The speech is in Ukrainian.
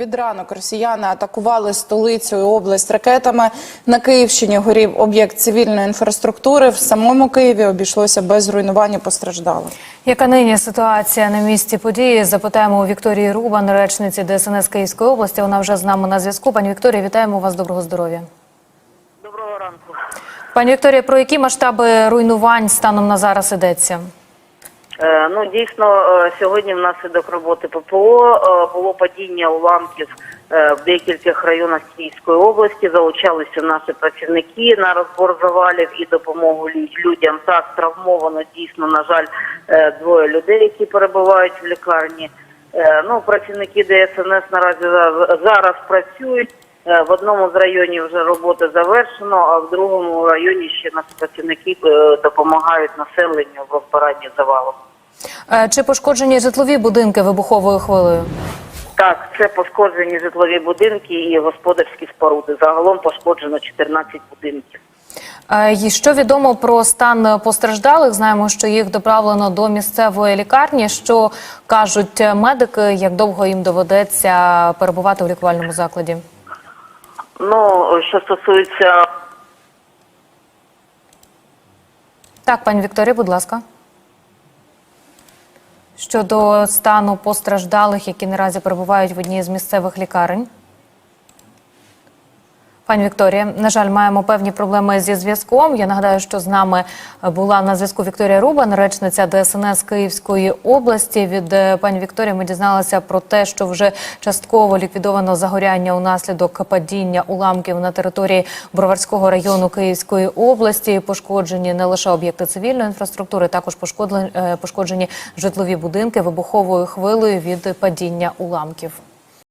під ранок росіяни атакували столицю і область ракетами. На Київщині горів об'єкт цивільної інфраструктури. В самому Києві обійшлося без руйнувань і постраждалих. Яка нині ситуація на місці події? Запитаємо у Вікторії Рубан, речниці ДСНС Київської області. Вона вже з нами на зв'язку. Пані Вікторія, вітаємо вас. Доброго здоров'я. Доброго ранку. Пані Вікторія, про які масштаби руйнувань станом на зараз йдеться? Е, ну дійсно е, сьогодні внаслідок роботи ППО е, було падіння уламків в декількох районах Київської області. Залучалися наші працівники на розбор завалів і допомогу лю- людям. Так травмовано дійсно на жаль двоє людей, які перебувають в лікарні. Ну працівники ДСНС наразі за- зараз працюють. В одному з районів вже роботи завершено, а в другому районі ще наші працівники допомагають населенню в розбиранні завалу. Е, Чи пошкоджені житлові будинки вибуховою хвилею? Так, це пошкоджені житлові будинки і господарські споруди. Загалом пошкоджено 14 будинків. Е, І що відомо про стан постраждалих? Знаємо, що їх доправлено до місцевої лікарні. Що кажуть медики, як довго їм доведеться перебувати у лікувальному закладі? Ну, що стосується Так, пані Вікторія, будь ласка. Щодо стану постраждалих, які наразі перебувають в одній з місцевих лікарень. Пані Вікторія, на жаль, маємо певні проблеми зі зв'язком. Я нагадаю, що з нами була на зв'язку Вікторія Рубан, речниця ДСНС Київської області. Від е, пані Вікторії ми дізналися про те, що вже частково ліквідовано загоряння унаслідок падіння уламків на території Броварського району Київської області. Пошкоджені не лише об'єкти цивільної інфраструктури, також е, пошкоджені житлові будинки вибуховою хвилею від падіння уламків.